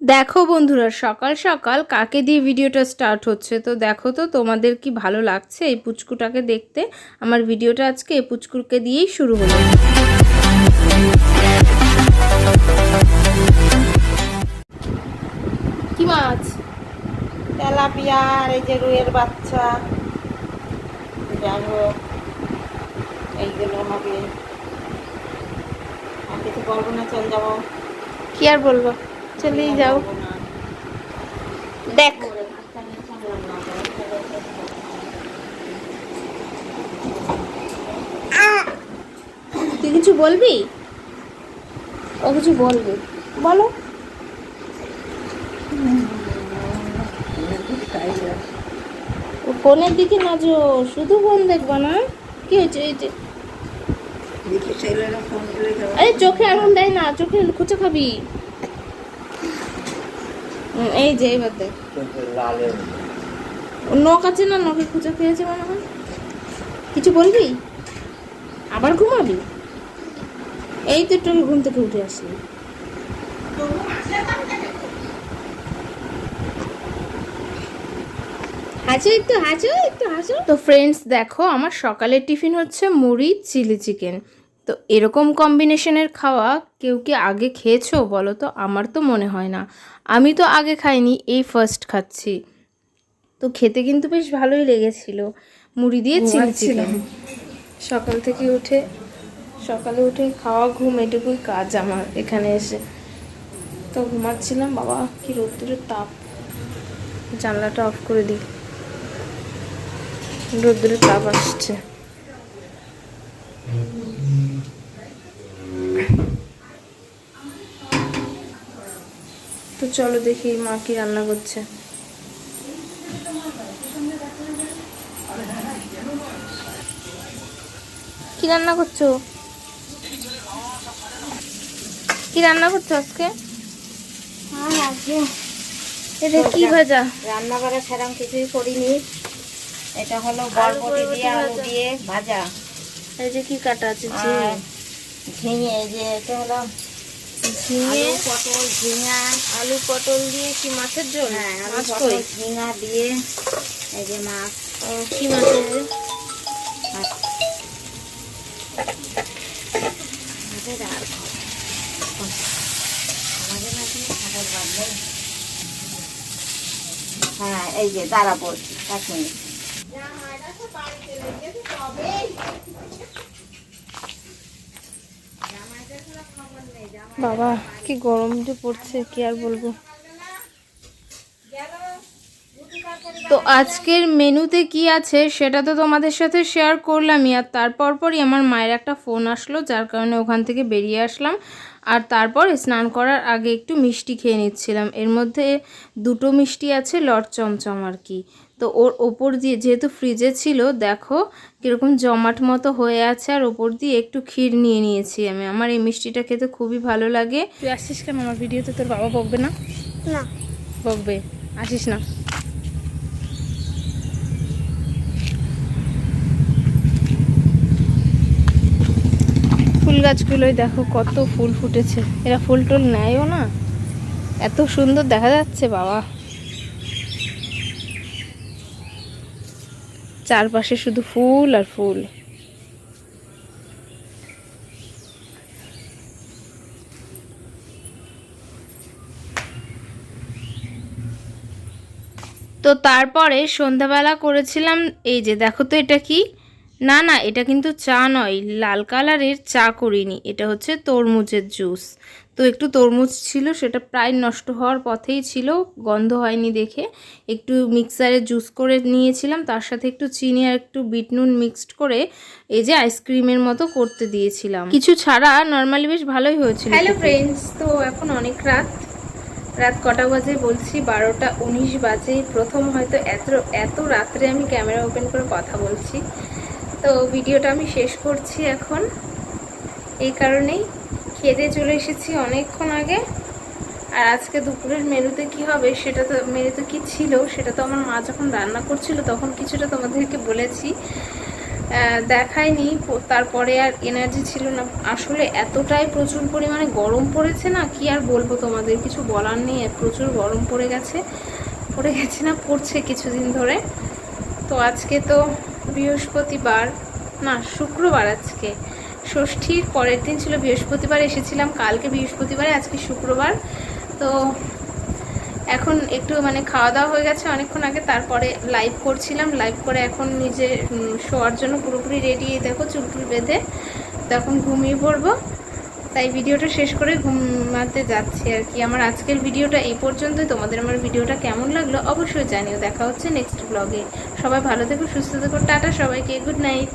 দেখো বন্ধুরা সকাল সকাল কাকে দিয়ে ভিডিওটা স্টার্ট হচ্ছে? তো দেখো তো তোমাদের কি ভালো লাগছে এই পুচকুটাকে দেখতে? আমার ভিডিওটা আজকে এই পুচকুকে দিয়েই শুরু হলো। কি মাছ? তেলাপিয়া আর এই যে রুইয়ের বাচ্চা। যাই হোক এইগুলো হবে। আর কিছু বলব না চল যাব। কি আর বলব? চলেই যাও। দেখ। তুই কিছু বলবি? ও কিছু বলবে। বলো। ও ফোনের দিকে নাচো শুধু ফোন দেখবা না। কি হয়েছে এই যে? আরে চোখে আগুন দেয় না চোখে খুচে খাবি। এই যে এবার দেখ। নখ আছে না? নখে খুচে খেয়েছে মনে হয়। কিছু বলবি? আবার ঘুমাবি? এই তো একটু ঘুম থেকে উঠে আসলি হাসো একটু হাসো একটু, হাসো। তো ফ্রেন্ডস দেখো, আমার সকালের টিফিন হচ্ছে মুড়ি, চিলি চিকেন। তো এরকম কম্বিনেশনের খাওয়া কেউ কি আগে খেয়েছো বলো তো? আমার তো মনে হয় না। আমি তো আগে খাইনি এই ফার্স্ট খাচ্ছি। তো খেতে কিন্তু বেশ ভালোই লেগেছিল। মুড়ি দিয়ে চিকেন সকাল থেকে উঠে সকালে উঠে খাওয়া ঘুম এটুকুই কাজ আমার এখানে এসে। তো ঘুমাচ্ছিলাম বাবা কি রোদ্দুরের তাপ। জানলাটা অফ করে দিই। রোদ্দুরের তাপ আসছে। তো চলো দেখি মা কি রান্না করছে। কি রান্না করছ? কি রান্না করছ আজকে? এটা কি ভাজা? রান্না করা সেরকম কিছুই করিনি। এটা হলো বরবটি দিয়ে আলু দিয়ে ভাজা। এই যে কি কাটা আছে ঝিঙে? এই যে এটা হলো ঝিঙে? পটল ঝিঙা। আলু পটল দিয়ে কি মাছের ঝোল? হ্যাঁ মাছ কই? ঝিঙা দিয়ে এই যে মাছ। কি? মাছ বাঁধবে হ্যাঁ এই যে দাঁড়া পড়ছি এক মিনিট। বাবা, কি গরম যে পড়ছে, কি আর বলব? তো আজকের মেনুতে কি আছে সেটা তো তোমাদের সাথে শেয়ার করলামই, আর তারপর পরই আমার মায়ের একটা ফোন আসলো, যার কারণে ওখান থেকে বেরিয়ে আসলাম। আর তারপর স্নান করার আগে একটু মিষ্টি খেয়ে নিচ্ছিলাম। এর মধ্যে দুটো মিষ্টি আছে লট চমচম আর কি। তো ওর ওপর দিয়ে যেহেতু ফ্রিজে ছিল দেখো কীরকম জমাট মতো হয়ে আছে আর ওপর দিয়ে একটু ক্ষীর নিয়ে নিয়েছি আমি। আমার এই মিষ্টিটা খেতে খুবই ভালো লাগে। তুই আসছিস কেন? আমার ভিডিওতে তোর বাবা বকবে না? না। বকবে? আসিস না? ফুল গাছগুলোই দেখো কত ফুল ফুটেছে। এরা ফুল টুল নেয়ও না। এত সুন্দর দেখা যাচ্ছে বাবা। চারপাশে শুধু ফুল আর ফুল। তো তারপরে সন্ধ্যাবেলা করেছিলাম, এই যে দেখো তো এটা কি? না না, এটা কিন্তু চা নয়, লাল কালারের চা করিনি, এটা হচ্ছে তরমুজের জুস। তো একটু তরমুজ ছিল, সেটা প্রায় নষ্ট হওয়ার পথেই ছিল, গন্ধ হয়নি দেখে। একটু মিক্সারে জুস করে নিয়েছিলাম, তার সাথে একটু চিনি আর একটু বিট নুন মিক্সড করে এই যে আইসক্রিমের মতো করতে দিয়েছিলাম। কিছু ছাড়া নর্মালি বেশ ভালোই হয়েছিল। হ্যালো ফ্রেন্ডস তো এখন অনেক রাত। রাত কটা বাজে বলছি, বারোটা উনিশ বাজে। প্রথম হয়তো এত এত রাত্রে আমি ক্যামেরা ওপেন করে কথা বলছি। তো ভিডিওটা আমি শেষ করছি এখন। এই কারণেই খেতে চলে এসেছি অনেকক্ষণ আগে। আর আজকে দুপুরের মেনুতে কি হবে সেটা তো মেনুতে কি ছিল সেটা তো আমার মা যখন রান্না করছিল তখন কিছুটা তোমাদেরকে বলেছি। আহ, দেখাইনি তারপরে আর এনার্জি ছিল না। আসলে এতটাই প্রচুর পরিমাণে গরম পড়েছে না কি আর বলব তোমাদের? কিছু বলার নেই প্রচুর গরম পড়ে গেছে। পড়ে গেছে না পড়ছে কিছুদিন ধরে। তো আজকে তো বৃহস্পতিবার, না, শুক্রবার আজকে। ষষ্ঠীর পরের দিন ছিল বৃহস্পতিবার, এসেছিলাম কালকে বৃহস্পতিবারে, আজকে শুক্রবার। তো এখন একটু মানে খাওয়া দাওয়া হয়ে গেছে অনেকক্ষণ আগে, তারপরে লাইভ করছিলাম লাইভ করে এখন নিজে শোয়ার জন্য পুরোপুরি রেডি দেখো চুলটুল বেঁধে তখন ঘুমিয়ে পড়ব। তাই ভিডিওটা শেষ করে ঘুমাতে যাচ্ছি আর কি। আমার আজকের ভিডিওটা এই পর্যন্তই। তোমাদের আমার ভিডিওটা কেমন লাগল অবশ্যই জানিও। দেখা হচ্ছে নেক্সট ব্লগে সবাই ভালো থেকো সুস্থ থেকো টাটা সবাইকে গুড নাইট।